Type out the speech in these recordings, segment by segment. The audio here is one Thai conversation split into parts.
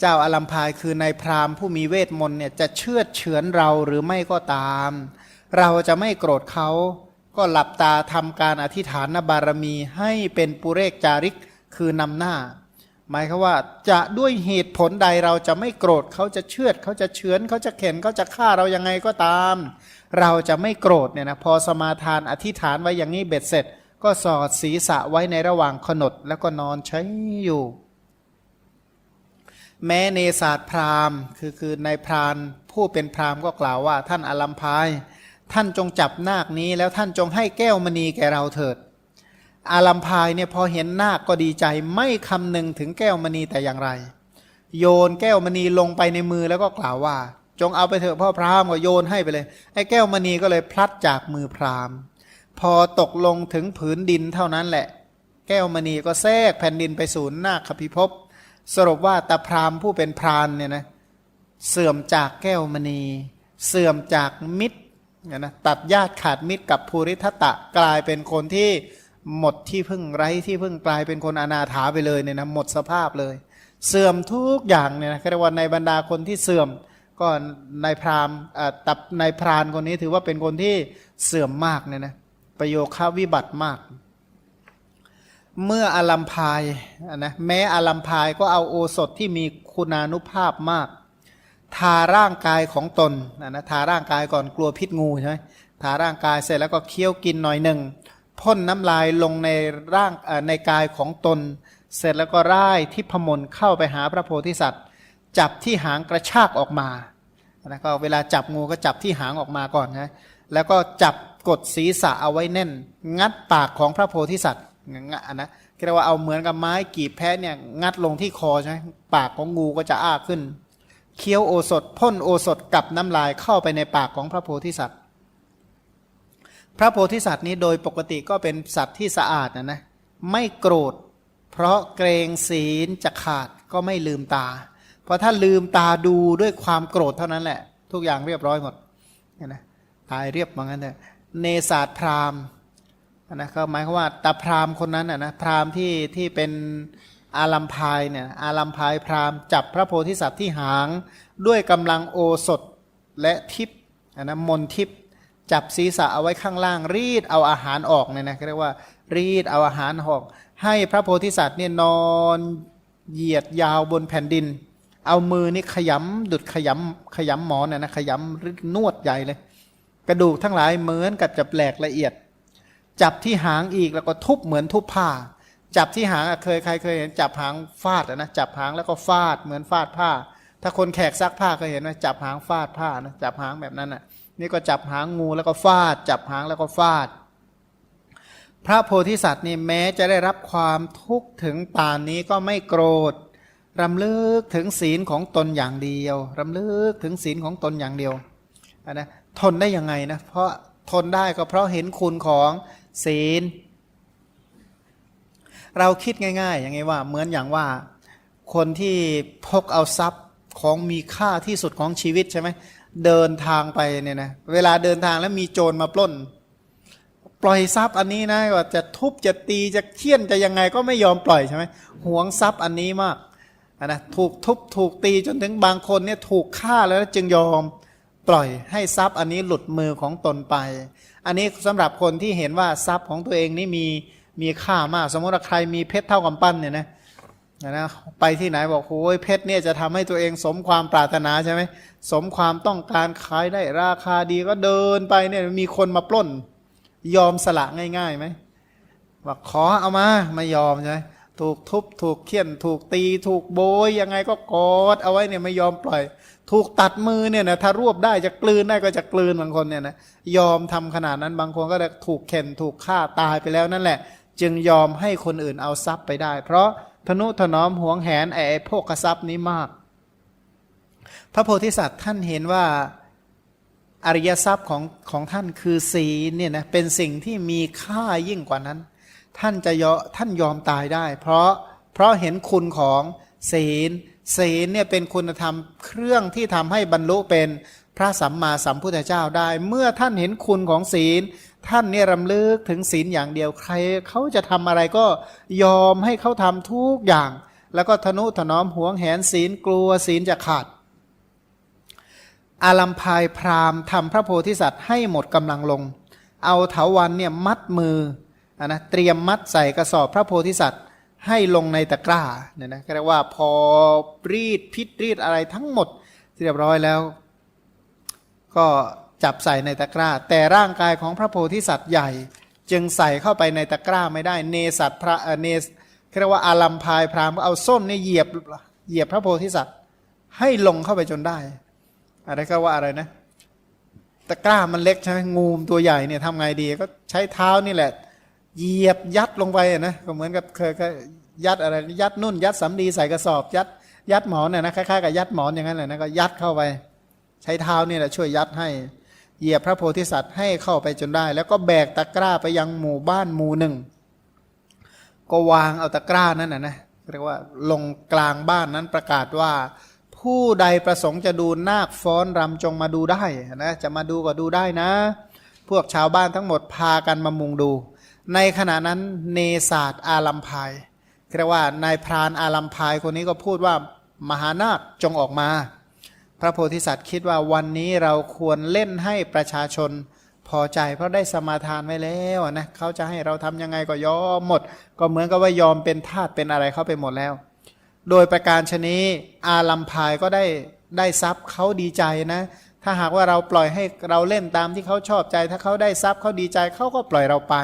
เจ้าอลัมพายคือนายพราหมณ์ผู้มีเวทมนต์เนี่ยจะเชื่อดเฉือนเราหรือไม่ก็ตาม เราจะไม่โกรธเขาก็หลับตาทำการอธิษฐานบารมีให้เป็นปุเรกจาริกคือนำหน้า หมายคือว่าจะด้วยเหตุผลใดเราจะไม่โกรธเขาจะเชือดเขาจะเฉือนเขาจะเข็นเขาจะฆ่าเรายังไงก็ตาม เราจะไม่โกรธเนี่ยนะพอสมาทานอธิษฐานไว้อย่างนี้เบ็ดเสร็จ ก็สอดศีรษะไว้ในระหว่างขนดแล้วก็นอนใช้อยู่ แม้เนศาสตร์พราหมณ์ คือคือในพรานผู้เป็นพราหมณ์ก็กล่าวว่าท่านอลัมพาย ท่านจงจับนาคนี้ แล้วท่านจงให้แก้วมณีแก่เราเถิด อาลัมพายเนี่ยพอเห็นนาคก็ดีใจไม่คำนึงถึงแก้วมณีแต่อย่างไร โยนแก้วมณีลงไปในมือแล้วก็กล่าวว่า จงเอาไปเถอะพ่อพราหมณ์ก็โยนให้ไปเลยไอ้แก้วมณีก็เลยพลัดจากมือพราหมณ์ พอตกลงถึงผืนดินเท่านั้นแหละ แก้วมณีก็แทรกแผ่นดินไปสู่นาคพิภพ สรุปว่าตาพรามผู้เป็นพรานเนี่ยนะเสื่อมจากแก้วมณี เสื่อมจากมิตรเนี่ยนะตัดญาติขาดมิตรกับภูริทัตตะกลายเป็นคนที่หมดที่พึ่งไร้ที่พึ่งกลายเป็นคนอนาถาไปเลยเนี่ยนะหมดสภาพเลย เสื่อมทุกอย่างเนี่ยนะเรียกว่าในบรรดาคนที่เสื่อมก็ในพรามอ่าตับในพรานคนนี้ถือว่าเป็นคนที่เสื่อมมากเนี่ยนะประโยคาวิบัติมาก เมื่ออลัมพายนะแม้อลัมพายก็เอาโอสถที่มีคุณานุภาพมาก ทาร่างกายของตนนะทาร่างกายก่อนกลัวพิษงูใช่ไหมทาร่างกายเสร็จแล้วก็เคี้ยวกินหน่อยหนึ่งพ่นน้ำลายลงในร่างในกายของตน เสร็จแล้วก็ร่ายทิพมนเข้าไปหาพระโพธิสัตว์ จับที่หางกระชากออกมานะก็เวลาจับงูก็จับที่หางออกมาก่อนนะแล้วก็จับกดศีรษะเอาไว้แน่น งัดปากของพระโพธิสัตว์ งะนะเรียกว่าเอาเหมือนกับไม้กีบแพะเนี่ยงัดลงที่คอใช่ไหมปากของงูก็จะอ้าขึ้น เคี้ยวโอสถพ่นโอสถกับน้ำลายเข้าไปในปากของพระโพธิสัตว์ พระโพธิสัตว์นี้โดยปกติก็เป็นสัตว์ที่สะอาดนะนะไม่โกรธ เพราะเกรงศีลจะขาดก็ไม่ลืมตา เพราะถ้าลืมตาดูด้วยความโกรธเท่านั้นแหละ ทุกอย่างเรียบร้อยหมดเนี่ยนะตายเรียบเหมือนกันเลยเนศาสตร์พราหมณ์ นะก็หมายความว่าตาพรามคนนั้นนะนะพรามที่ที่เป็นอาลัมพายเนี่ยอาลัมพายพรามจับพระโพธิสัตว์ที่หางด้วยกำลังโอสถและทิพนะมนทิพจับศีรษะเอาไว้ข้างล่างรีดเอาอาหารออกเนี่ยนะเรียกว่ารีดเอาอาหารออก ให้พระโพธิสัตว์เนี่ยนอนเหยียดยาวบนแผ่นดิน เอามือนี่ขยำดุดขยำขยำหมอนนะนะขยำนวดใหญ่เลย กระดูกทั้งหลายเหมือนกับจะแปลกละเอียด จับที่หางอีกแล้วก็ทุบเหมือนทุบผ้า จับที่หางเคยใครเคยเห็นจับหางฟาดอะนะจับหางแล้วก็ฟาดเหมือนฟาดผ้า ถ้าคนแขกซักผ้าเคยเห็นไหมจับหางฟาดผ้านะจับหางแบบนั้นอะนี่ก็จับหางงูแล้วก็ฟาด จับหางแล้วก็ฟาด พระโพธิสัตว์นี่แม้จะได้รับความทุกข์ถึงป่านนี้ก็ไม่โกรธรำลึกถึงศีลของตนอย่างเดียวรำลึกถึงศีลของตนอย่างเดียวนะทนได้ยังไงนะเพราะทนได้ก็เพราะเห็นคุณของ ศีล เราคิดง่ายๆ อย่างไงว่า เหมือนอย่างว่าคนที่พกเอาทรัพย์ของมีค่าที่สุดของชีวิตใช่ไหมเดินทางไปเนี่ยนะเวลาเดินทางแล้วมีโจรมาปล้น ปล่อยทรัพย์อันนี้นะว่าจะทุบจะตีจะเคี่ยนจะยังไงก็ไม่ยอมปล่อยใช่ไหมหวงทรัพย์อันนี้มากนะถูกทุบถูกตีจนถึงบางคนเนี่ยถูกฆ่าแล้วจึงยอม ปล่อยให้ทรัพย์อันนี้หลุดมือของตนไป อันนี้สำหรับคนที่เห็นว่าทรัพย์ของตัวเองนี่มีมีค่ามาก สมมติว่าใครมีเพชรเท่ากับปั้นเนี่ยนะนะไปที่ไหนบอกโอ้ยเพชรเนี่ยจะทำให้ตัวเองสมความปรารถนาใช่ไหมสมความต้องการขายได้ราคาดีก็เดินไปเนี่ยมีคนมาปล้น ยอมสละง่ายๆไหมว่าขอเอามาไม่ยอมใช่ไหมถูกทุบถูกเคี่ยนถูกตี ถูกโบยยังไงก็กอดเอาไว้เนี่ยไม่ยอมปล่อย ถูกตัดมือเนี่ยนะถ้ารวบได้จะกลืนได้ก็จะกลืนบางคนเนี่ยนะยอมทำขนาดนั้นบางคนก็ถูกเข็นถูกฆ่าตายไปแล้วนั่นแหละ จึงยอมให้คนอื่นเอาทรัพย์ไปได้ เพราะทนุถนอมหวงแหนไอ้พวกทรัพย์นี้มาก พระโพธิสัตว์ท่านเห็นว่าอริยทรัพย์ของของท่านคือศีลเนี่ยนะเป็นสิ่งที่มีค่ายิ่งกว่านั้น ท่านจะยอท่านยอมตายได้ เพราะเพราะเห็นคุณของศีล ศีลเนี่ยเป็นคุณธรรมเครื่องที่ทำให้บรรลุเป็นพระสัมมาสัมพุทธเจ้าได้ เมื่อท่านเห็นคุณของศีล ท่านเนี่ยรำลึกถึงศีลอย่างเดียวใครเขาจะทำอะไรก็ยอมให้เขาทำทุกอย่าง แล้วก็ทนุถนอมหวงแหนศีลกลัวศีลจะขาด อาลัมพายพรามทำพระโพธิสัตว์ให้หมดกำลังลง เอาเถาวันเนี่ยมัดมือนะเตรียมมัดใส่กระสอบพระโพธิสัตว์ ให้ลงในตะกร้าเนี่ยนะก็เรียกว่าพอรีดพิษรีดอะไรทั้งหมดเรียบร้อยแล้ว ก็จับใส่ในตะกร้า แต่ร่างกายของพระโพธิสัตว์ใหญ่ จึงใส่เข้าไปในตะกร้าไม่ได้เนสัตพระเนสเรียกว่าอาลัมพายพรามเอาส้นเนี่ยเหยียบเหยียบพระโพธิสัตว์ให้ลงเข้าไปจนได้ อะไรก็ว่าอะไรนะตะกร้ามันเล็กใช่ไหมงูมตัวใหญ่เนี่ยทำไงดีก็ใช้เท้านี่แหละ เหยียบยัดลงไปนะก็เหมือนกับเคยยัดอะไรยัดนุ่น ยัดสำลีใส่กระสอบ ยัดยัดหมอนเนี่ยนะคล้ายๆกับยัดหมอนอย่างนั้นแหละนะก็ยัดเข้าไป ใช้เท้านี่แหละช่วยยัดให้เหยียบพระโพธิสัตว์ให้เข้าไปจนได้ แล้วก็แบกตะกร้าไปยังหมู่บ้านหมู่หนึ่ง ก็วางเอาตะกร้านั้นนะนะเรียกว่าลงกลางบ้านนั้นประกาศว่า ผู้ใดประสงค์จะดูนาคฟ้อนรำจงมาดูได้นะจะมาดูก็ดูได้นะ พวกชาวบ้านทั้งหมดพากันมามุงดู ในขณะนั้นเนศาสตร์อาลัมพายเรียกว่านายพรานอาลัมพายคนนี้ก็พูดว่ามหานาคจงออกมา พระโพธิสัตว์คิดว่าวันนี้เราควรเล่นให้ประชาชนพอใจ เพราะได้สมาทานไว้แล้วนะเขาจะให้เราทำยังไงก็ยอมหมด ก็เหมือนกับว่ายอมเป็นทาสเป็นอะไรเข้าไปหมดแล้ว โดยประการชนี้อาลัมพายก็ได้ได้ทรัพย์เขาดีใจนะ ถ้าหากว่าเราปล่อยให้เราเล่นตามที่เขาชอบใจ ถ้าเขาได้ทรัพย์เขาดีใจเขาก็ปล่อยเราไป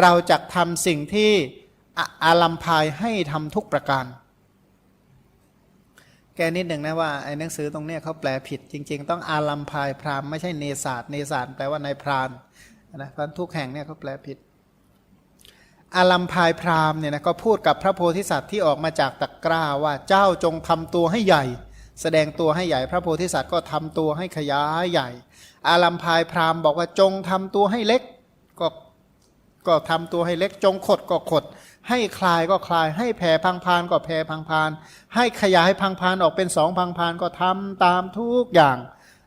เราจะทำสิ่งที่อาลัมพายให้ทำทุกประการ แกนิดหนึ่งนะว่าไอ้หนังสือตรงเนี้ยเขาแปลผิด จริง ๆ ต้องอาลัมพายพรามไม่ใช่เนศาสเนศาสแปลว่านายพรานนะพราะทุกแห่งเนี่ยเขาแปลผิด อาลัมพายพรามเนี่ยนะก็พูดกับพระโพธิสัตว์ที่ออกมาจากตะกร้าว่าเจ้าจงทำตัวให้ใหญ่ แสดงตัวให้ใหญ่ พระโพธิสัตว์ก็ทำตัวให้ขยายใหญ่ อาลัมพายพรามบอกว่าจงทำตัวให้เล็ก ก็ทำตัวให้เล็กจงขดก็ขด ให้คลายก็คลาย ให้แผ่พังพานก็แผ่พังพาน ให้ขยายพังพานออกเป็นสองพังพานก็ทำตามทุกอย่าง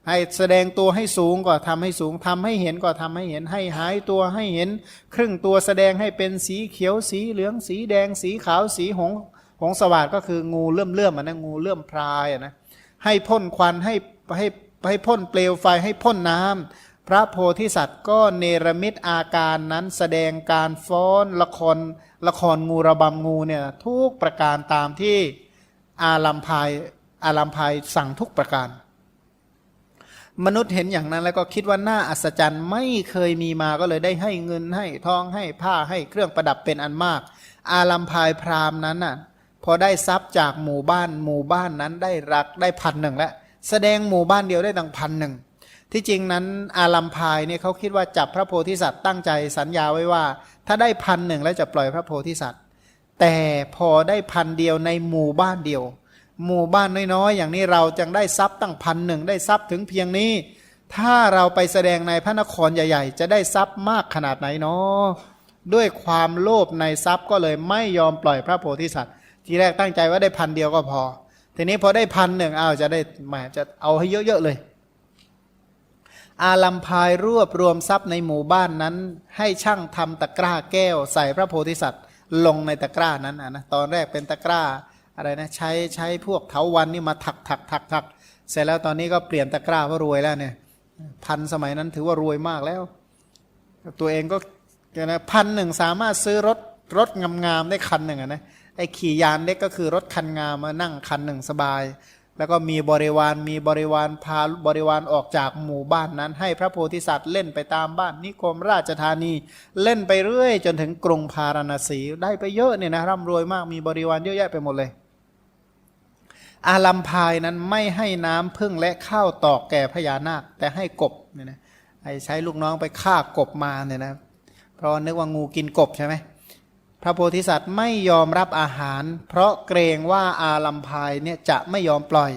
ให้แสดงตัวให้สูงก็ทำให้สูงทำให้เห็นก็ทำให้เห็นให้หายตัวให้เห็น ครึ่งตัวแสดงให้เป็นสีเขียวสีเหลืองสีแดงสีขาวสีหงหงสวัสดก็คืองูเลื่อมเลื่อมๆอะนะงูเลื่อมพรายอะนะให้พ่นควันให้ให้ให้พ่นเปลวไฟให้พ่นน้ำ พระโพธิสัตว์ก็เนรมิตอาการนั้นแสดงการฟ้อนละครละครงูระบำงูเนี่ยทุกประการตามที่อาลัมพายอาลัมพายสั่งทุกประการ มนุษย์เห็นอย่างนั้นแล้วก็คิดว่าน่าอัศจรรย์ไม่เคยมีมาก็เลยได้ให้เงินให้ทองให้ผ้าให้เครื่องประดับเป็นอันมาก อาลัมพายพราหมณ์นั้นน่ะพอได้ทรัพย์จากหมู่บ้านหมู่บ้านนั้นได้รักได้พันหนึ่งแล้วแสดงหมู่บ้านเดียวได้ตั้งพันหนึ่ง ที่จริงนั้นอาลัมพายเนี่ยเขาคิดว่าจับพระโพธิสัตว์ตั้งใจสัญญาไว้ว่า ถ้าได้พันหนึ่งแล้วจะปล่อยพระโพธิสัตว์ แต่พอได้พันเดียวในหมู่บ้านเดียว หมู่บ้านน้อยๆ อย่างนี้เราจึงได้ทรัพย์ตั้งพันหนึ่งได้ทรัพย์ถึงเพียงนี้ ถ้าเราไปแสดงในพระนครใหญ่ ๆ จะได้ทรัพย์มากขนาดไหนเนาะด้วยความโลภในทรัพย์ก็เลยไม่ยอมปล่อยพระโพธิสัตว์ ทีแรกตั้งใจว่าได้พันเดียวก็พอ ทีนี้พอได้พันหนึ่งอ้าวจะได้หมจะเอาให้เยอะๆเลย อาลัมพายรวบรวมทรัพย์ในหมู่บ้านนั้น ให้ช่างทำตะกร้าแก้ว ใส่พระโพธิสัตว์ ลงในตะกร้านั้นนะตอนแรกเป็นตะกร้าอะไรนะใช้ใช้พวกเถาวันนี่มาถักถักถักถักเสร็จแล้วตอนนี้ก็เปลี่ยนตะกร้าเพราะรวยแล้วเนี่ยพันสมัยนั้นถือว่ารวยมากแล้ว ตัวเองก็นะพันหนึ่งสามารถซื้อรถรถงามๆได้คันหนึ่งนะไอ้ขี่ยานเล็กก็คือรถคันงามมานั่งคันหนึ่งสบาย แล้วก็มีบริวารมีบริวารพาบริวารออกจากหมู่บ้านนั้น ให้พระโพธิสัตว์เล่นไปตามบ้านนิคมราชธานีเล่นไปเรื่อย จนถึงกรุงพาราณสีได้ไปเยอะเนี่ยนะร่ำรวยมากมีบริวารเยอะแยะไปหมดเลย อาลัมพายนั้นไม่ให้น้ำพึ่งและข้าวตอกแก่พญานาคแต่ให้กบเนี่ยนะให้ใช้ลูกน้องไปฆ่ากบมาเนี่ยนะเพราะนึกว่างูกินกบใช่ไหม พระโพธิสัตว์ไม่ยอมรับอาหาร เพราะเกรงว่าอาลัมพายเนี่ยจะไม่ยอมปล่อย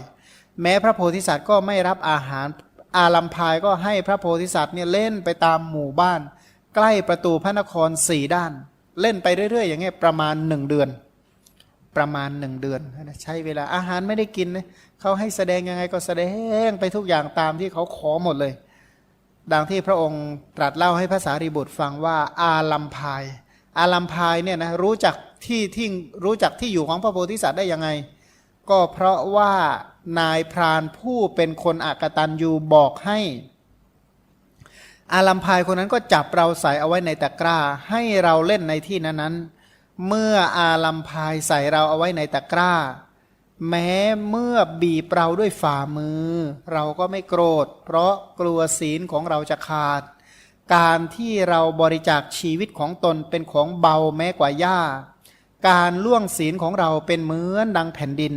แม้พระโพธิสัตว์ก็ไม่รับอาหาร อาลัมพายก็ให้พระโพธิสัตว์เนี่ยเล่นไปตามหมู่บ้าน ใกล้ประตูพระนครสี่ด้าน เล่นไปเรื่อยๆ อย่างเงี้ยประมาณหนึ่งเดือน ประมาณหนึ่งเดือนใช้เวลาอาหารไม่ได้กินนะเขาให้แสดงยังไงก็แสดงไปทุกอย่างตามที่เขาขอหมดเลย ดังที่พระองค์ตรัสเล่าให้ภาษารีบุตรฟังว่าอาลัมพาย อาลัมพายเนี่ยนะรู้จักที่ที่รู้จักที่อยู่ของพระโพธิสัตว์ได้ยังไง ก็เพราะว่านายพรานผู้เป็นคนอากตันยูบอกให้ อาลัมพายคนนั้นก็จับเราใส่เอาไว้ในตะกร้า ให้เราเล่นในที่นั้นนั้นๆเมื่ออาลัมพายใส่เราเอาไว้ในตะกร้า แม้เมื่อบีบเราด้วยฝ่ามือ เราก็ไม่โกรธ เพราะกลัวศีลของเราจะขาด การที่เราบริจาคชีวิตของตนเป็นของเบาแม้กว่าหญ้า การล่วงศีลของเราเป็นเหมือนดังแผ่นดิน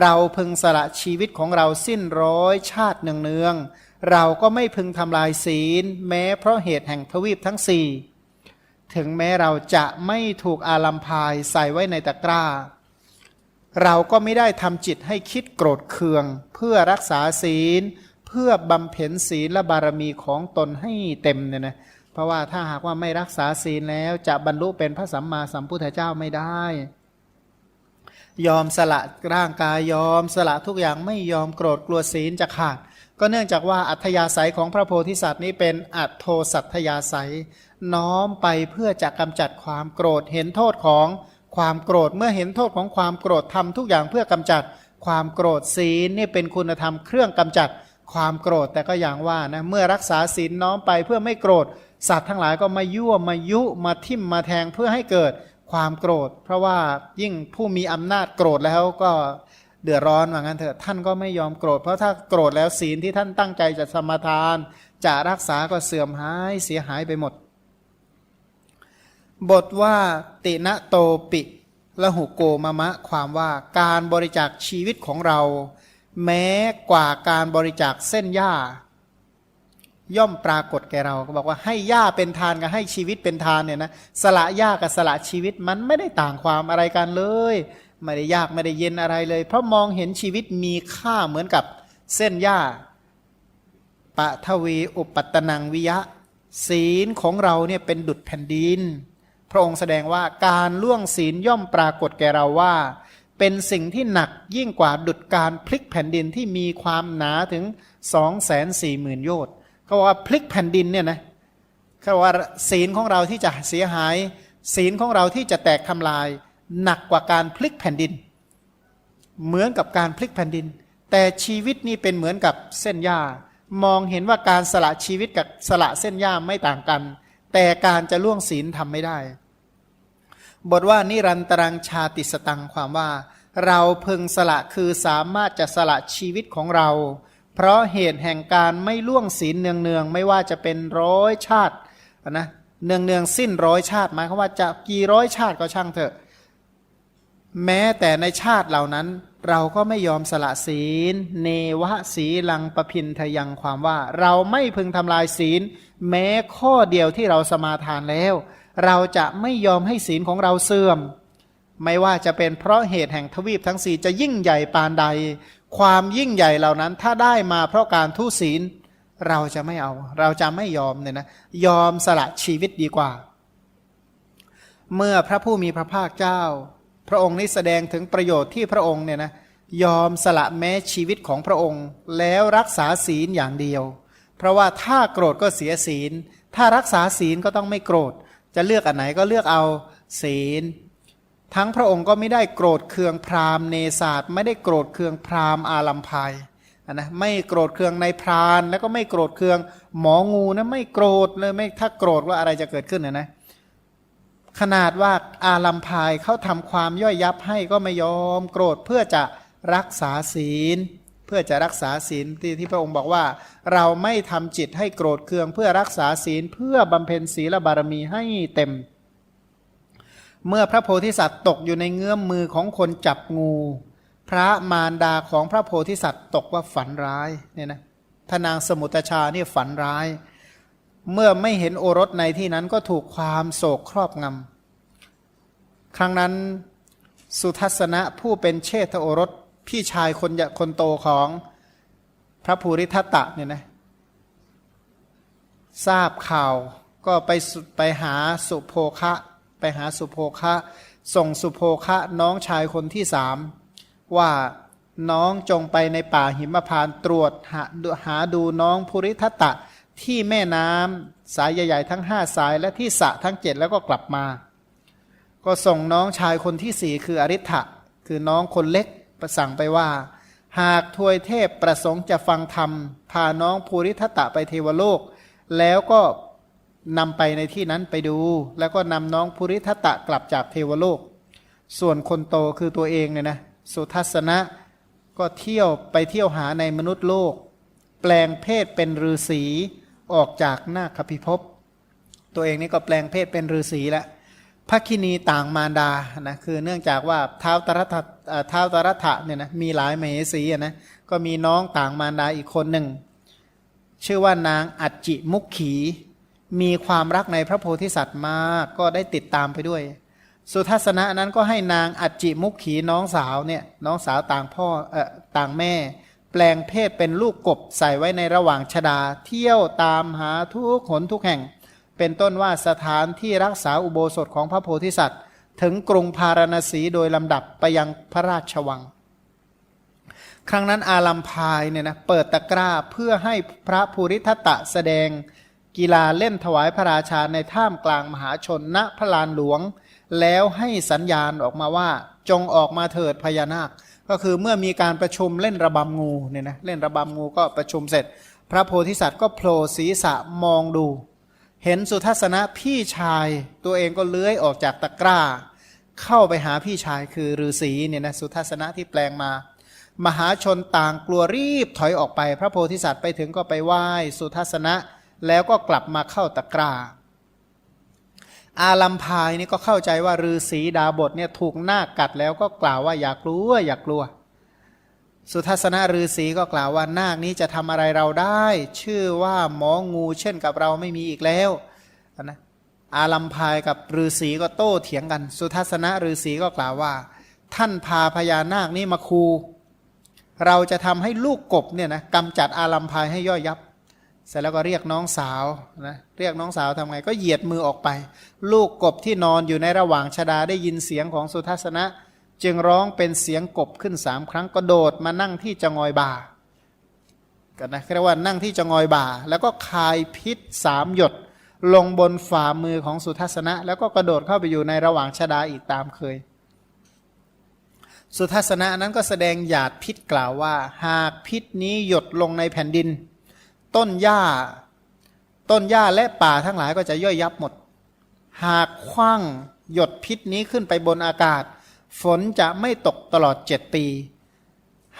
เราพึงสละชีวิตของเราสิ้นร้อยชาติเนืองๆเราก็ไม่พึงทำลายศีล แม้เพราะเหตุแห่งทวีปทั้งสี่ถึงแม้เราจะไม่ถูกอาลัมพายใส่ไว้ในตะกร้า เราก็ไม่ได้ทำจิตให้คิดโกรธเคือง เพื่อรักษาศีล พื่อบำเพ็ญศีลและบารมีของตนให้เต็มเนี่ยนะเพราะว่าถ้าหากว่าไม่รักษาศีลแล้วจะบรรลุเป็นพระสัมมาสัมพุทธเจ้าไม่ได้ ยอมสละร่างกายยอมสละทุกอย่างไม่ยอมโกรธกลัวศีลจะขาด ก็เนื่องจากว่าอัธยาศัยของพระโพธิสัตว์นี้เป็นอัตโทสัตยาศัย น้อมไปเพื่อจะกำจัดความโกรธเห็นโทษของความโกรธเมื่อเห็นโทษของความโกรธทำทุกอย่างเพื่อกำจัดความโกรธศีลนี่เป็นคุณธรรมเครื่องกำจัด ความโกรธแต่ก็อย่างว่านะเมื่อรักษาศีลน้อมไปเพื่อไม่โกรธ สัตว์ทั้งหลายก็มายั่วมายุมาทิ่มมาแทงเพื่อให้เกิดความโกรธ เพราะว่ายิ่งผู้มีอำนาจโกรธแล้วก็เดือดร้อนว่างั้นเถอะท่านก็ไม่ยอมโกรธ เพราะถ้าโกรธแล้วศีลที่ท่านตั้งใจจะสมาทาน จะรักษาก็เสื่อมหายเสียหายไปหมด บทว่าตินะโตปิละหุโกมะมะ ความว่าการบริจาคชีวิตของเรา แม้กว่าการบริจาคเส้นหญ้า ย่อมปรากฏแก่เราก็บอกว่าให้หญ้าเป็นทานกับให้ชีวิตเป็นทานเนี่ยนะสละหญ้ากับสละชีวิตมันไม่ได้ต่างความอะไรกันเลย ไม่ได้ยากไม่ได้เย็นอะไรเลย เพราะมองเห็นชีวิตมีค่าเหมือนกับเส้นหญ้าปะทวีอุปตนังวิยะ ศีลของเราเนี่ยเป็นดุจแผ่นดิน พระองค์แสดงว่าการล่วงศีลย่อมปรากฏแก่เราว่า เป็นสิ่งที่หนักยิ่งกว่าดุจการพลิกแผ่นดินที่มีความหนาถึง2องแสนสี่หมื่นโยชน์เขาบอกว่าพลิกแผ่นดินเนี่ยนะเขาบอกว่าศีลของเราที่จะเสียหาย ศีลของเราที่จะแตกทำลาย หนักกว่าการพลิกแผ่นดิน เหมือนกับการพลิกแผ่นดิน แต่ชีวิตนี่เป็นเหมือนกับเส้นหญ้ามองเห็นว่าการสละชีวิตกับสละเส้นหญ้าไม่ต่างกัน แต่การจะล่วงศีลทำไม่ได้ บทว่านิรันตรังชาติสตังความว่า เราพึงสละคือสามารถจะสละชีวิตของเรา เพราะเหตุแห่งการไม่ล่วงศีลเนืองๆไม่ว่าจะเป็นร้อยชาตินะเนืองๆสิ้นร้อยชาติหมายความว่าจะกี่ร้อยชาติก็ช่างเถอะ แม้แต่ในชาติเหล่านั้น เราก็ไม่ยอมสละศีล เนวะศีลังปพินทยังความว่า เราไม่พึงทำลายศีล แม้ข้อเดียวที่เราสมาทานแล้ว เราจะไม่ยอมให้ศีลของเราเสื่อม ไม่ว่าจะเป็นเพราะเหตุแห่งทวีปทั้งสี่จะยิ่งใหญ่ปานใด ความยิ่งใหญ่เหล่านั้นถ้าได้มาเพราะการทุศีล เราจะไม่เอา เราจะไม่ยอมเนี่ยนะยอมสละชีวิตดีกว่า เมื่อพระผู้มีพระภาคเจ้า พระองค์นี้แสดงถึงประโยชน์ที่พระองค์เนี่ยนะยอมสละแม้ชีวิตของพระองค์ แล้วรักษาศีลอย่างเดียว เพราะว่าถ้าโกรธก็เสียศีล ถ้ารักษาศีลก็ต้องไม่โกรธ จะเลือกอันไหนก็เลือกเอาศีล ทั้งพระองค์ก็ไม่ได้โกรธเคืองพราหมณ์เนศาสตร์ไม่ได้โกรธเคืองพราหมณ์อาลัมพายนะไม่โกรธเคืองในพรานแล้วก็ไม่โกรธเคืองหมองูนะไม่โกรธเลยไม่ถ้าโกรธว่าอะไรจะเกิดขึ้นนะนะขนาดว่าอาลัมพายเขาทำความย่อยยับให้ก็ไม่ยอมโกรธเพื่อจะรักษาศีล เพื่อจะรักษาศีลที่ที่พระองค์บอกว่า เราไม่ทำจิตให้โกรธเคืองเพื่อรักษาศีลเพื่อบำเพ็ญศีลบารมีให้เต็ม เมื่อพระโพธิสัตว์ตกอยู่ในเงื้อมมือของคนจับงู พระมารดาของพระโพธิสัตว์ตกว่าฝันร้ายเนี่ยนะพระนางสมุตชาเนี่ยฝันร้าย เมื่อไม่เห็นโอรสในที่นั้นก็ถูกความโศกครอบงำครั้งนั้นสุทัศนะผู้เป็นเชษฐโอรส พี่ชายคนคนโตของพระภูริทัตตะเนี่ยนะทราบข่าวก็ไปไปหาสุโภคะ ไปหาสุโภคะ ส่งสุโภคะน้องชายคนที่สามว่าน้องจงไปในป่าหิมพานต์ตรวจหาหาดูน้องภูริทัตตะที่แม่น้ำสายใหญ่ๆทั้งห้าสายและที่สะทั้งเจ็ดแล้วก็กลับมา ก็ส่งน้องชายคนที่สี่คืออริ t ะคือน้องคนเล็ก ประสั่งไปว่า หากทวยเทพประสงค์จะฟังธรรม พาน้องภูริทัตตะไปเทวโลก แล้วก็นำไปในที่นั้นไปดู แล้วก็นำน้องภูริทัตตะกลับจากเทวโลก ส่วนคนโตคือตัวเองเนี่ยนะสุทัศนะก็เที่ยวไปเที่ยวหาในมนุษย์โลก แปลงเพศเป็นฤาษีออกจากนาคพิภพ ตัวเองนี่ก็แปลงเพศเป็นฤาษีแล้ว พระคินีต่างมารดานะคือเนื่องจากว่าเท้าวตรัฐเท้าวตรัฐเนี่ยนะมีหลายมเหสีอะนะก็มีน้องต่างมารดาอีกคนหนึ่ง ชื่อว่านางอัจจิมุขขี มีความรักในพระโพธิสัตว์มากก็ได้ติดตามไปด้วย สุทัศนะนั้นก็ให้นางอัจจิมุขขีน้องสาวเนี่ยน้องสาวต่างพ่อเอ่อต่างแม่ แปลงเพศเป็นลูกกบใส่ไว้ในระหว่างชดา เที่ยวตามหาทุกหนทุกแห่ง เป็นต้นว่าสถานที่รักษาอุโบสถของพระโพธิสัตว์ ถึงกรุงพาราณสีโดยลำดับไปยังพระราชวัง ครั้งนั้นอาลัมพายเนี่ยนะเปิดตะกร้าเพื่อให้พระภูริทัตตะแสดงกีฬาเล่นถวายพระราชาในท่ามกลางมหาชนณพระลานหลวง แล้วให้สัญญาณออกมาว่าจงออกมาเถิดพญานาค ก็คือเมื่อมีการประชุมเล่นระบำงูเนี่ยนะเล่นระบำงูก็ประชุมเสร็จ พระโพธิสัตว์ก็โผล่ศีรษะมองดู เห็นสุทัศนะพี่ชายตัวเองก็เลื้อยออกจากตะกร้า เข้าไปหาพี่ชายคือฤาษีเนี่ยนะสุทัศนะที่แปลงมา มหาชนต่างกลัวรีบถอยออกไป พระโพธิสัตว์ไปถึงก็ไปไหว้สุทัศนะ แล้วก็กลับมาเข้าตะกร้า อาลัมพายนี่ก็เข้าใจว่าฤาษีดาบทเนี่ยถูกหน้ากัดแล้วก็กล่าวว่าอย่ากลัวอย่ากลัว สุทัศนฤาษีก็กล่าวว่านาคนี้จะทำอะไรเราได้ ชื่อว่าหมองูเช่นกับเราไม่มีอีกแล้วนะอาลัมพายกับฤาษีก็โต้เถียงกัน สุทัศนฤาษีก็กล่าวว่า ท่านพาพญานาคนี้มาคู เราจะทำให้ลูกกบเนี่ยนะกำจัดอาลัมพายให้ย่อยยับ เสร็จแล้วก็เรียกน้องสาวนะเรียกน้องสาวทำไงก็เหยียดมือออกไป ลูกกบที่นอนอยู่ในระหว่างชดาได้ยินเสียงของสุทัศนะ จึงร้องเป็นเสียงกบขึ้นสามครั้งก็โดดมานั่งที่จงอยบ่ากันนะเรียกว่านั่งที่จงอยบ่า แล้วก็คายพิษสามหยด ลงบนฝ่ามือของสุทัศนะ แล้วก็กระโดดเข้าไปอยู่ในระหว่างชดาอีกตามเคย สุทัศนะนั้นก็แสดงหยาดพิษกล่าวว่า หากพิษนี้หยดลงในแผ่นดิน ต้นหญ้า ต้นหญ้าและป่าทั้งหลายก็จะย่อยยับหมด หากคว้างหยดพิษนี้ขึ้นไปบนอากาศ ฝนจะไม่ตกตลอดเจ็ดปี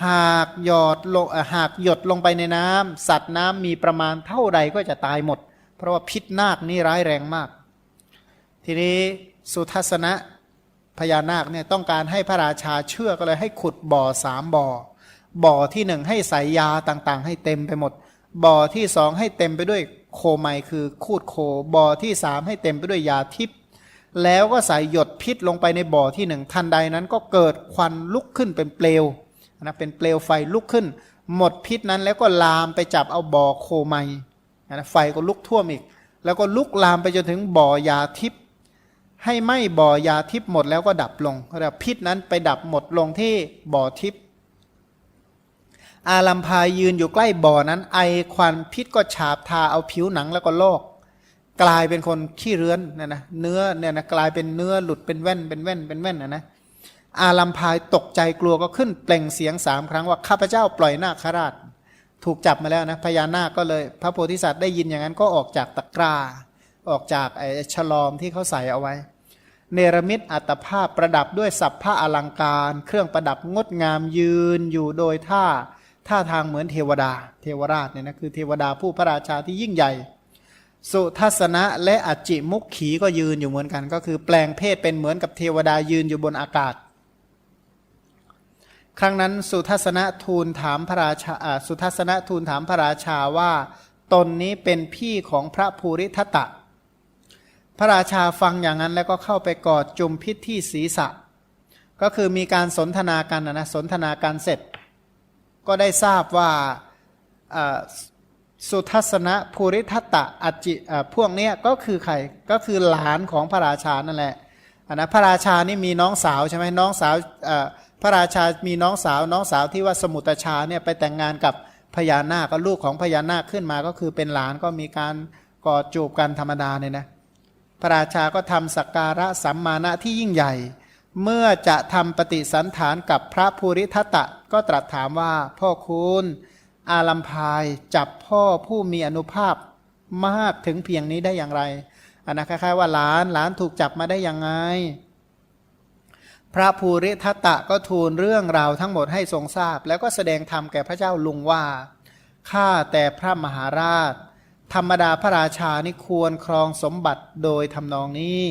หากหยอดลงหากหยดลงไปในน้ำสัตว์น้ำมีประมาณเท่าใดก็จะตายหมด เพราะว่าพิษนาคนี่ร้ายแรงมาก ทีนี้สุทัศนะพญานาคเนี่ยต้องการให้พระราชาเชื่อก็เลยให้ขุดบ่อสามบ่อ บ่อที่หนึ่งให้ใส่ยาต่างๆ ให้เต็มไปหมด บ่อที่สองให้เต็มไปด้วยโคไมคือคูดโค บ่อที่สามให้เต็มไปด้วยยาทิพย์ แล้วก็ใส่หยดพิษลงไปในบ่อที่หนึ่งทันใดนั้นก็เกิดควันลุกขึ้นเป็นเปลวนะเป็นเปลวไฟลุกขึ้น หมดพิษนั้นแล้วก็ลามไปจับเอาบ่อโคไมนะไฟก็ลุกท่วมอีก แล้วก็ลุกลามไปจนถึงบ่อยาทิพย์ให้ไหม่บ่อยาทิพย์หมดแล้วก็ดับลงแล้วพิษนั้นไปดับหมดลงที่บ่อทิพย์อาลัมพายยืนอยู่ใกล้บ่อนั้น ไอควันพิษก็ฉาบทาเอาผิวหนังแล้วก็ลอก กลายเป็นคนขี้เรื้อนเนี่ยนะเนื้อเนี่ยนะกลายเป็นเนื้อหลุดเป็นแว่นเป็นแว่นเป็นแว่นนะนะอาลัมพายตกใจกลัวก็ขึ้นเปล่งเสียงสามครั้งว่าข้าพเจ้าปล่อยนาคราช ถูกจับมาแล้วนะพญานาคก็เลย พระโพธิสัตว์ได้ยินอย่างนั้นก็ออกจากตะกร้า ออกจากไอ้ฉลอมที่เขาใส่เอาไว้ เนรมิตอัตภาพประดับด้วยสัพพะอลังการ เครื่องประดับงดงามยืนอยู่โดยท่าท่าทางเหมือนเทวดา เทวราชเนี่ยนะคือเทวดาผู้พระราชาที่ยิ่งใหญ่ สุทัศนะและอจิมุขขีก็ยืนอยู่เหมือนกัน ก็คือแปลงเพศเป็นเหมือนกับเทวดายืนอยู่บนอากาศ ครั้งนั้นสุทัศนะทูลถามพระราชาสุทัศนะทูลถามพระราชาว่าตนนี้เป็นพี่ของพระภูริทัตะ พระราชาฟังอย่างนั้นแล้วก็เข้าไปกอดจุมพิษที่ศีรษะ ก็คือมีการสนทนากันนะสนทนาการเสร็จ ก็ได้ทราบว่า สุทัศนะภูริทัตตะอจิพวกเนี้ยก็คือใครก็คือหลานของพระราชานั่นแหละอันนะพระราชานี่มีน้องสาวใช่ไหมน้องสาวพระราชามีน้องสาวน้องสาวที่ว่าสมุตชาเนี่ยไปแต่งงานกับพญานาคก็ลูกของพญานาคขึ้นมาก็คือเป็นหลานก็มีการกอดจูบกันธรรมดาเนี่ยนะพระราชาก็ทำสักการะสัมมาณะที่ยิ่งใหญ่ เมื่อจะทำปฏิสันฐานกับพระภูริทัตตะก็ตรัสถามว่าพ่อคุณ อาลัมพายจับพ่อผู้มีอนุภาพมากถึงเพียงนี้ได้อย่างไรอันนะคล้ายๆว่าหลานหลานถูกจับมาได้ยังไง พระภูริทัตตะก็ทูลเรื่องราวทั้งหมดให้ทรงทราบ แล้วก็แสดงธรรมแก่พระเจ้าลุงว่าข้าแต่พระมหาราช ธรรมดาพระราชานี่ควรครองสมบัติโดยทำนองนี้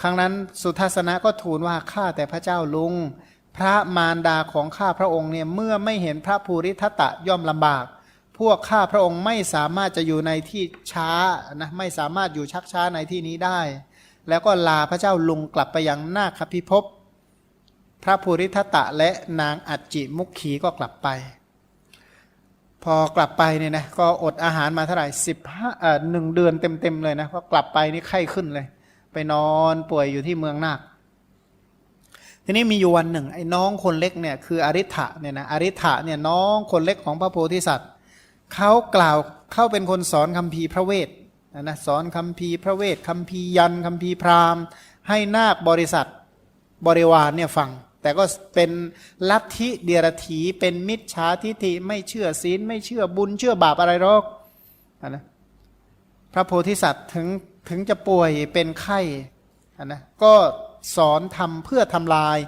ครั้งนั้นสุทัศนะก็ทูลว่าข้าแต่พระเจ้าลุง พระมารดาของข้าพระองค์เนี่ยเมื่อไม่เห็นพระภูริทัตะย่อมลำบาก พวกข้าพระองค์ไม่สามารถจะอยู่ในที่ช้านะไม่สามารถอยู่ชักช้าในที่นี้ได้ แล้วก็ลาพระเจ้าลุงกลับไปยังนาคพิภพพระภูริทัตตะและนางอัจจิมุขขีก็กลับไป พอกลับไปเนี่ยนะก็อดอาหารมาเท่าไหร่สิบห้าเอ่อหนึ่งเดือนเต็มๆเลยนะพอกลับไปนี่ไข้ขึ้นเลย ไปนอนป่วยอยู่ที่เมืองนาค ทีนี้มีอยู่วันหนึ่งไอ้น้องคนเล็กเนี่ยคืออริ t ะเนี่ยนะอริ t ะเนี่ยน้องคนเล็กของพระโพธิสัตว์เขากล่าวเข้าเป็นคนสอนคัมภีร์พระเวทนะนะสอนคัมภีร์พระเวทคัมภีร์ยันคัมภีร์พราหมณ์ ให้นาคบริษัทบริวารเนี่ยฟัง แต่ก็เป็นลัทธิเดียรถีเป็นมิจฉาทิฐิไม่เชื่อศีลไม่เชื่อบุญเชื่อบาปอะไรหรอกนะพระโพธิสัตว์ถึงถึงจะป่วยเป็นไข้นะก็ สอนทำเพื่อทำลาย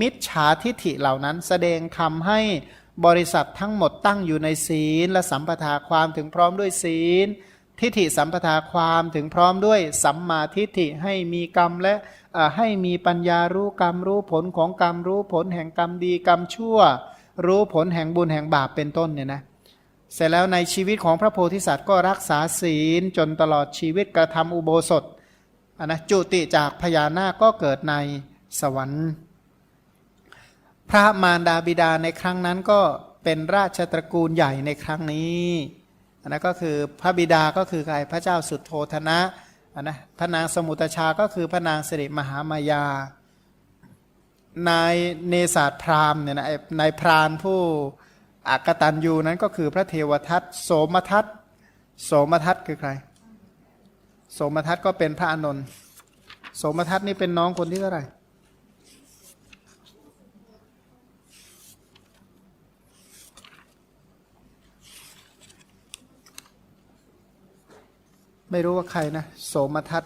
มิจฉาทิฐิเหล่านั้น แสดงทำให้บริษัททั้งหมดตั้งอยู่ในศีล และสัมปทาความถึงพร้อมด้วยศีล ทิฏฐิสัมปทาความถึงพร้อมด้วยสัมมาทิฏฐิให้มีกรรมและให้มีปัญญารู้กรรมรู้ผลของกรรมรู้ผลแห่งกรรมดีกรรมชั่ว รู้ผลแห่งบุญแห่งบาปเป็นต้นเนี่ยนะเสร็จแล้วในชีวิตของพระโพธิสัตว์ก็รักษาศีลจนตลอดชีวิตกระทำอุโบสถ นนะจุติจากพญานาคก็เกิดในสวรรค์ พระมารดาบิดาในครั้งนั้นก็เป็นราชตระกูลใหญ่ในครั้งนี้อันนั้นก็คือพระบิดาก็คือใครพระเจ้าสุดโทธนะอันนะพระนางสมุตชาก็คือพระนางสิริมหามายา นายเนศาสพรามเนี่ยนะนายพรานผู้อักตันยูนั้นก็คือพระเทวทัตโสมทัตโสมทัตคือใคร โสมทัตก็เป็นพระอานนท์โสมทัตนี่เป็นน้องคนที่เท่าไหร่ ไม่รู้ว่าใครนะ โสมทัต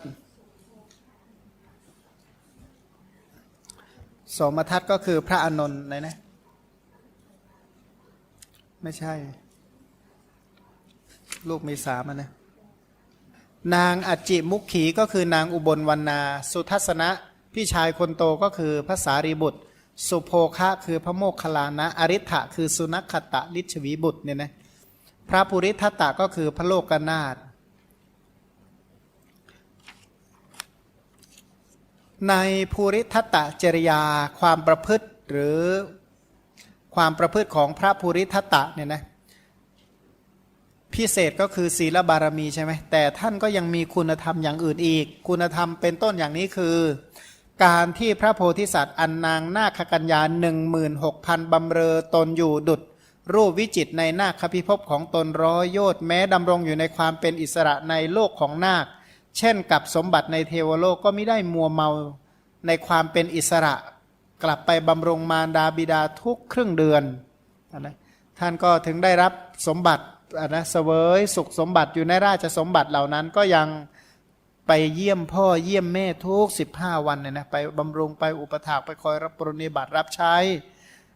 โสมทัตก็คือพระอานนท์เลยนะ ไม่ใช่ ลูกมีสามอะนะ นางอจิมุขขีก็คือนางอุบลวรรณา สุทัศนะพี่ชายคนโตก็คือพระสารีบุตร สุโภคะคือพระโมคคัลลานะ อริ t ะคือสุนัขขตะลิชวีบุตรเนี่ยนะพระภูริทัตตะก็คือพระโลกนาถในภูริทัตตจริยาความประพฤติหรือความประพฤติของพระภูริทัตตะเนี่ยนะ พิเศษก็คือศีลบารมีใช่ไหมแต่ท่านก็ยังมีคุณธรรมอย่างอื่นอีก คุณธรรมเป็นต้นอย่างนี้คือ การที่พระโพธิสัตว์อันนางนาคกัญญาหนึ่งหมื่นหกพันบำเรอตนอยู่ดุดรูปวิจิตในนาคพิภพของตนร้อยโยชน์แม้ดำรงอยู่ในความเป็นอิสระในโลกของนาค เช่นกับสมบัติในเทวโลกก็ไม่ได้มัวเมาในความเป็นอิสระ กลับไปบำรงมารดาบิดาทุกครึ่งเดือนนะท่านก็ถึงได้รับสมบัติ นะเสวยสุขสมบัติอยู่ในราชสมบัติเหล่านั้นก็ยังไปเยี่ยมพ่อเยี่ยมแม่ทุกสิบห้าวันเนี่ยนะไปบำรุงไปอุปถากไปคอยรับปรนิบัติรับใช้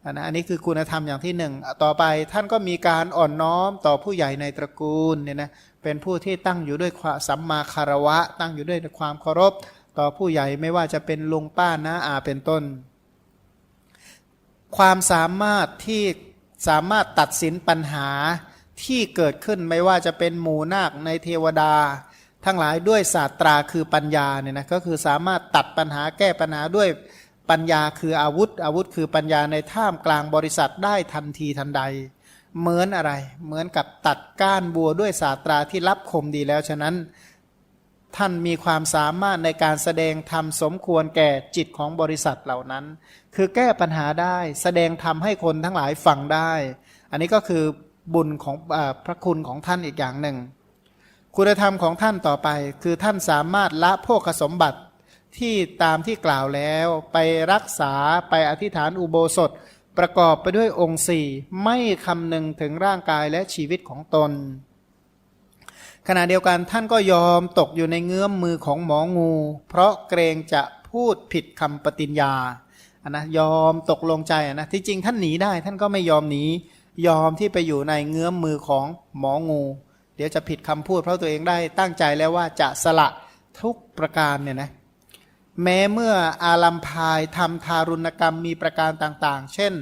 อันนะอันนี้คือคุณธรรมอย่างที่หนึ่งต่อไปท่านก็มีการอ่อนน้อมต่อผู้ใหญ่ในตระกูลเนี่ยนะเป็นผู้ที่ตั้งอยู่ด้วยความสัมมาคารวะ ตั้งอยู่ด้วยความเคารพ ต่อผู้ใหญ่ไม่ว่าจะเป็นลุงป้านะอาเป็นต้น ความสามารถที่สามารถตัดสินปัญหา ที่เกิดขึ้นไม่ว่าจะเป็นหมู่นาคในเทวดา ทั้งหลายด้วยศาสตราคือปัญญาเนี่ยนะก็คือสามารถตัดปัญหาแก้ปัญหาด้วยปัญญาคืออาวุธ อาวุธคือปัญญาในท่ามกลางบริษัทได้ทันทีทันใด เหมือนอะไร เหมือนกับตัดก้านบัวด้วยศาสตราที่รับคมดีแล้วฉะนั้น ท่านมีความสามารถในการแสดงธรรมสมควรแก่จิตของบริษัทเหล่านั้น คือแก้ปัญหาได้แสดงธรรมให้คนทั้งหลายฟังได้ อันนี้ก็คือ บุญของอพระคุณของท่านอีกอย่างหนึ่ง คุณธรรมของท่านต่อไป คือท่านสามารถละโภคสมบัติที่ตามที่กล่าวแล้วไปรักษาไปอธิษฐานอุโบสถ ประกอบไปด้วยองค์สี่ไม่คำนึงถึงร่างกายและชีวิตของตน ขณะเดียวกันท่านก็ยอมตกอยู่ในเงื้อมมือของหมองู เพราะเกรงจะพูดผิดคำปฏิญญาอะนะยอมตกลงใจอะนะที่จริงท่านหนีได้ท่านก็ไม่ยอมหนี ยอมที่ไปอยู่ในเงื้อมมือของหมองู เดี๋ยวจะผิดคำพูดเพราะตัวเองได้ตั้งใจแล้วว่าจะสละทุกประการเนี่ยนะแม้เมื่ออาลัมพายทำทารุณกรรมมีประการต่างๆ เช่น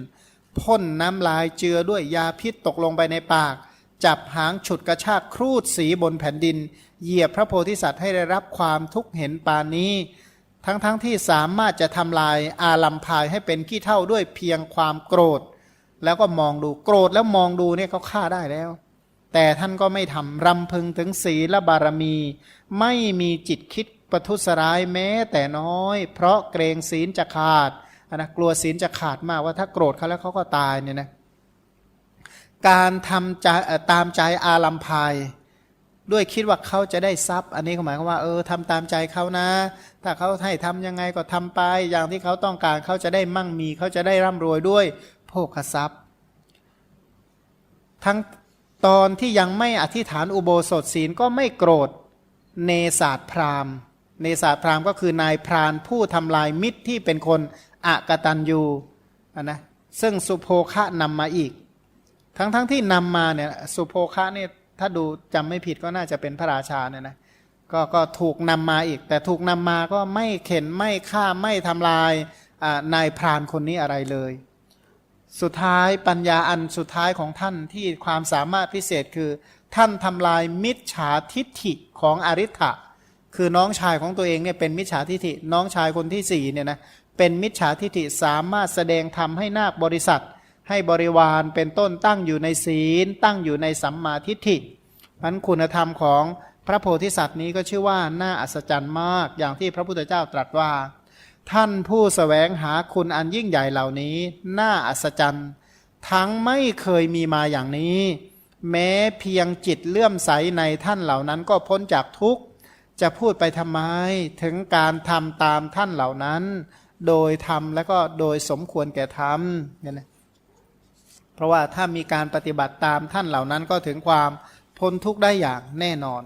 พ่นน้ำลายเจือด้วยยาพิษตกลงไปในปาก จับหางฉุดกระชากครูดสีบนแผ่นดิน เหยียบพระโพธิสัตว์ให้ได้รับความทุกข์เห็นปานนี้ ทั้งๆทที่สามารถจะทำลายอาลัมพายให้เป็นขี้เท่าด้วยเพียงความโกรธ แล้วก็มองดูโกรธแล้วมองดูเนี่ยเขาฆ่าได้แล้ว แต่ท่านก็ไม่ทำรำพึงถึงศีลบารมี ไม่มีจิตคิดประทุษร้ายแม้แต่น้อย เพราะเกรงศีลจะขาดนะกลัวศีลจะขาดมากว่าถ้าโกรธเขาแล้วเขาก็ตายเนี่ยนะการทำใจตามใจอาลัมพายด้วยคิดว่าเขาจะได้ทรัพย์ อันนี้ก็หมายความว่าเออทำตามใจเขานะ ถ้าเขาให้ทำยังไงก็ทำไป อย่างที่เขาต้องการเขาจะได้มั่งมีเขาจะได้ร่ำรวยด้วย โภคทรัพย์ ทั้งตอนที่ยังไม่อธิษฐานอุโบสถศีลก็ไม่โกรธเนศาสพรามเนศาสพรามก็คือนายพรานผู้ทำลายมิตรที่เป็นคนอกตันยูนะซึ่งสุโภคะนำมาอีก ทั้งๆทที่นำมาเนี่ยสุโภคะเนี่ยถ้าดูจำไม่ผิดก็น่าจะเป็นพระราชาเนี่ยนะก็ก็ถูกนำมาอีก แต่ถูกนำมาก็ไม่เข็นไม่ฆ่าไม่ทำลายนายพรานคนนี้อะไรเลย สุดท้ายปัญญาอันสุดท้ายของท่านที่ความสามารถพิเศษคือท่านทำลายมิจฉาทิฏฐิของอริ t ะคือน้องชายของตัวเองเนี่ยเป็นมิจฉาทิฏฐิน้องชายคนที่สี่เนี่ยนะเป็นมิจฉาทิฏฐิสามารถแสดงธรรมให้นาคบริษัท ให้บริวารเป็นต้นตั้งอยู่ในศีล ตั้งอยู่ในสัมมาทิฏฐิพันคุณธรรมของพระโพธิสัตว์นี้ก็ชื่อว่าน่าอัศจรรย์มาก อย่างที่พระพุทธเจ้าตรัสว่า ท่านผู้สแสวงหาคุณอันยิ่งใหญ่เหล่านี้ น่าอัศจรรย์ ทั้งไม่เคยมีมาอย่างนี้ แม้เพียงจิตเลื่อมใสในท่านเหล่านั้นก็พ้นจากทุกข์ จะพูดไปทำไม ถึงการทำตามท่านเหล่านั้น โดยทำแล้วก็โดยสมควรแก่ทำเนี่ยนะเพราะว่าถ้ามีการปฏิบัติตามท่านเหล่านั้นก็ถึงความพ้นทุกข์ได้อย่างแน่นอน